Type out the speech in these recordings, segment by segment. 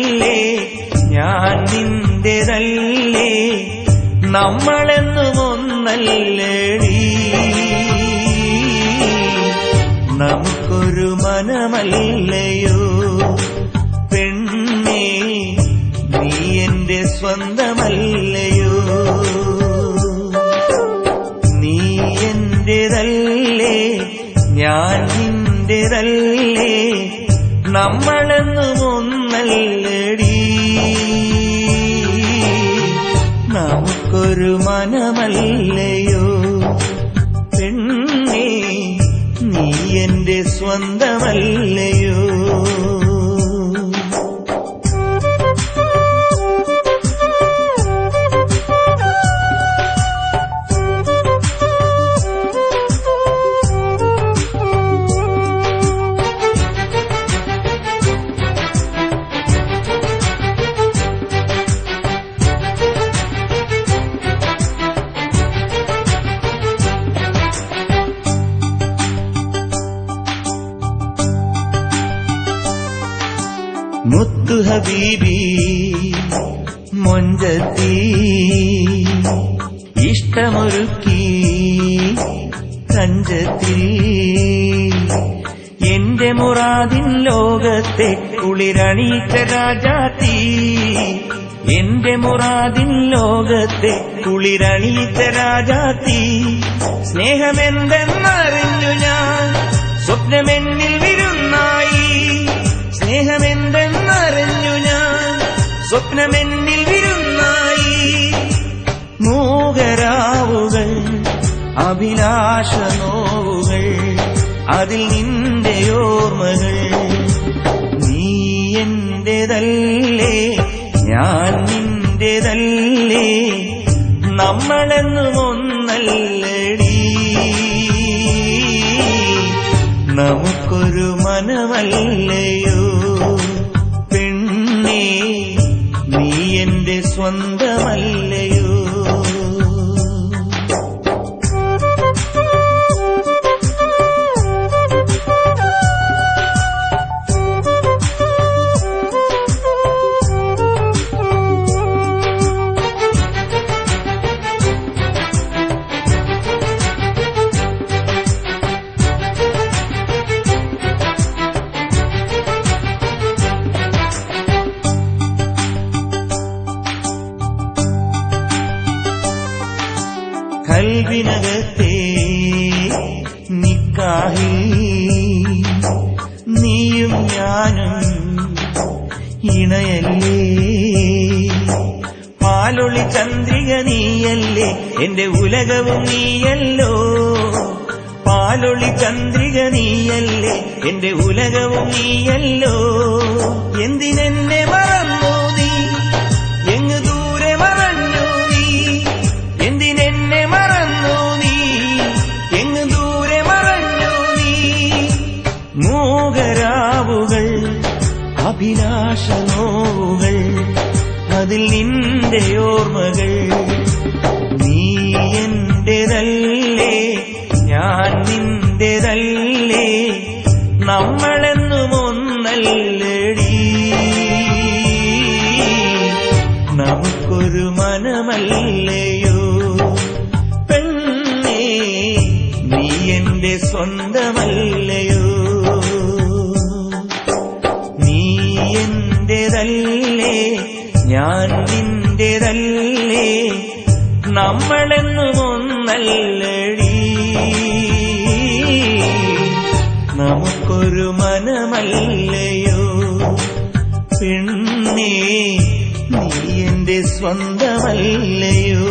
നിന്റേതല്ലേ ഞാൻ നിന്റെതല്ലേ? നമ്മളെന്നുമൊന്നല്ലേടി നമുക്കൊരു മനമല്ലയോ? പെണ്ണേ നീ എന്റെ സ്വന്തമല്ലയോ? നീ എന്റേതല്ലേ ഞാൻ നിന്റെതല്ലേ? നമ്മളെന്നും ഒന്നല്ലടി നമുക്കൊരു മനമല്ലയോ? പെണ്ണേ നീ എന്റെ സ്വന്തമല്ലയോ? ഹബീബി മൊഞ്ചത്തി ഇഷ്ടമൊരുക്കി കഞ്ചത്തിൽ. എന്റെ മുറാദിൻ ലോകത്തെ കുളിരണീച്ച രാജാത്തി എന്റെ മുറാദിൻ ലോകത്തെ കുളിരണീച്ച രാജാത്തി സ്നേഹമെന്തെന്നറിഞ്ഞു ഞാൻ സ്വപ്നമെന്നിൽ വിരുന്നായി സ്വപ്നമെന്നിൽ വിരുന്നായി. മോഹരാവുകൾ അഭിലാഷ നോവുകൾ അതിൽ നിന്റെ ഓർമ്മകൾ. നീ എന്റേതല്ലേ ഞാൻ നിന്റേതല്ലേ നമ്മളെന്നും ഒന്നല്ലടി നമുക്കൊരു മനമല്ലയോ സ്വന്തമല്ലയോ? പാലൊളി ചന്ദ്രിക നീയല്ലേ? എന്റെ ഉലകവും നീയല്ലോ. പാലൊളി ചന്ദ്രിക നീയല്ലേ? എന്റെ ഉലകവും നീയല്ലോ. എന്തിനെന്നെ മറന്നു നീ? എങ്ങ് ദൂരെ മറന്നു നീ? എന്തിനെന്നെ മറന്നു നീ? എങ്ങ് ദൂരെ മറന്നു നീ? മൂകരാവുകൾ അഭിലാഷ നോവുകൾ അതിൽ നിന്റെ ഓർമ്മകൾ. നീ എന്റേതല്ലേ ഞാൻ നിന്റേതല്ലേ നമ്മളെന്നും ഒന്നല്ലടി. നമുക്കൊരു മനമല്ലയോ? പെണ്ണേ നീ എന്റെ സ്വന്തമല്ലയോ ഒന്നല്ലടി നമുക്കൊരു മനമല്ലയോ? പെണ്ണേ നീ എന്റെ സ്വന്തമല്ലയോ?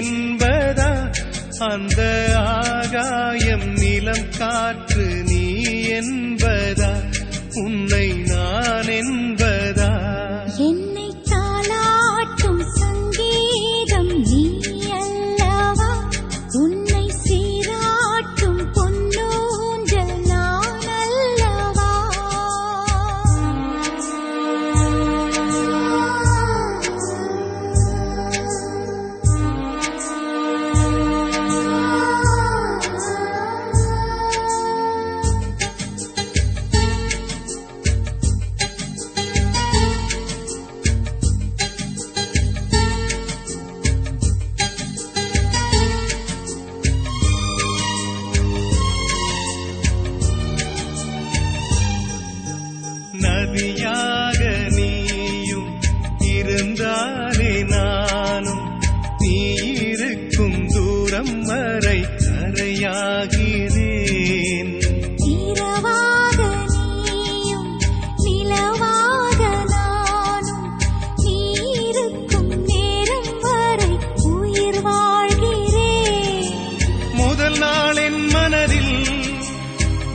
என்பதா? அந்த ஆகாயம் நிலம் காற்று நீ என்பதா? உன்னை நான் என்ப துணைவியாக நீயும் இருந்தாலே நானும் நீ இருக்கும் தூரம் வரை கரையாகிறேன்.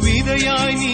விதையாய் நீ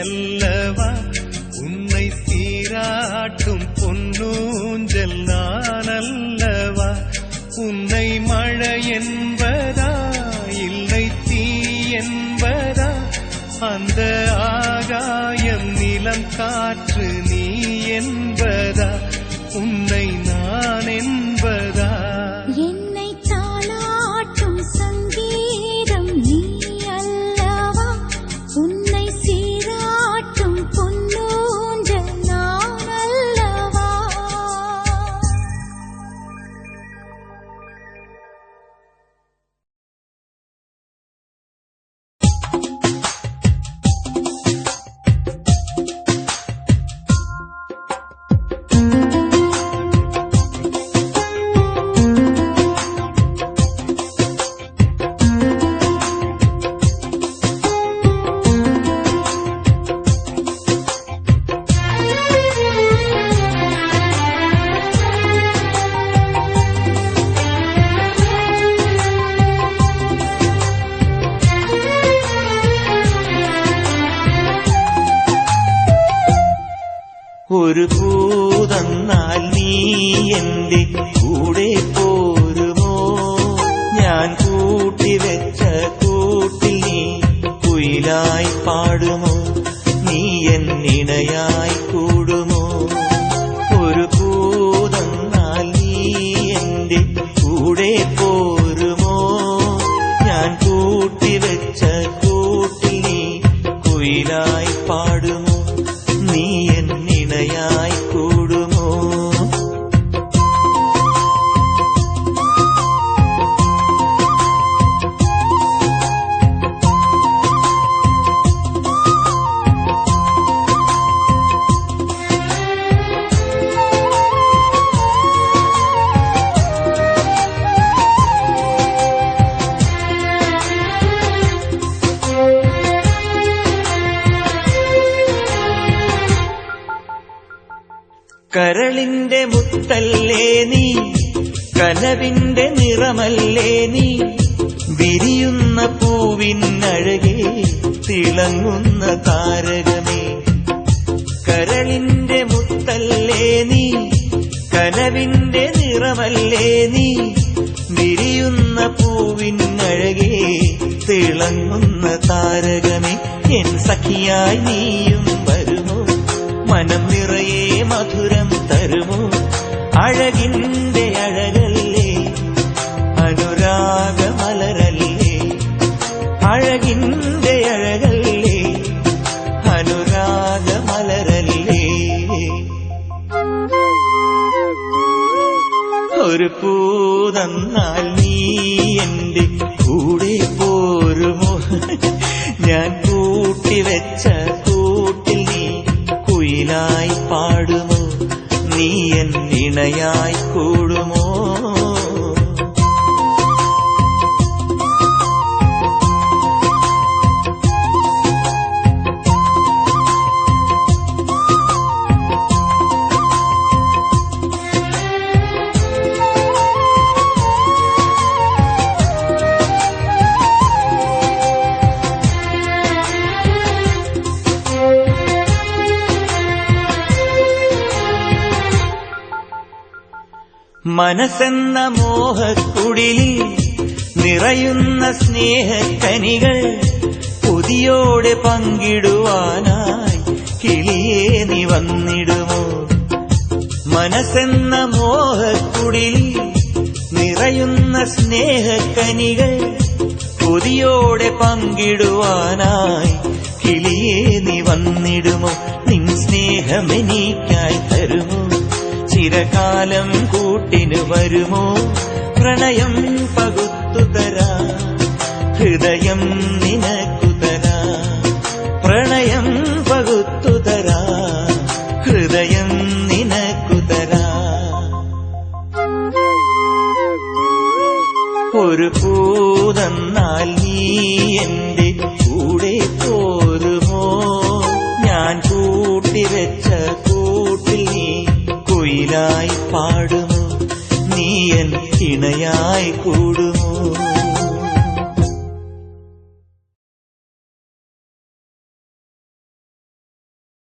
அல்லவா? உன்னை சீராட்டும் பொன்னூஞ்சல் நான் அல்லவா உன்னை மழை என்பதா இல்லை தீ என்பதா? அந்த ஆகாயம் நிலம் காற்று நீ என்பதா? உன்னை ഒരു പൂതന്നാൽ നീ എൻ കനവിന്റെ നിറമല്ലേ നീ? വിരിയുന്ന പൂവിനഴകെ തിളങ്ങുന്ന താരകമേ. കരളിന്റെ മുത്തല്ലേ നീ? കനവിന്റെ നിറമല്ലേ നീ? വിരിയുന്ന പൂവിനഴകെ തിളങ്ങുന്ന താരകമേ. എൻ സഖിയായി നീയും വരുമോ? മനം നിറയെ മധുരം തരുമോ? അഴകിന്റെ എൻ മനസ്സെന്ന മോഹക്കുടിലിൽ നിറയുന്ന സ്നേഹക്കനികൾ പുതിയോടെ പങ്കിടുവാനായി കിളിയേ നീ വന്നിടുമോ? മനസ്സെന്ന മോഹക്കുടിലിൽ നിറയുന്ന സ്നേഹക്കനികൾ കൊതിയോടെ പങ്കിടുവാനായി കിളിയേ നീ വന്നിടുമോ? നിൻ സ്നേഹമെനിക്കായി തരുമോ? ചിരകാലം കൂട്ടിനു വരുമോ? പ്രണയം പകുത്തുതരാ ഹൃദയം നിനക്കുതരാ. പ്രണയം പകുത്തുതരാ ഹൃദയം നിനക്കുതരാ. ഒരു പൂതന്നാൽ നീ എന്റെ துணையாய் கூடுமோ?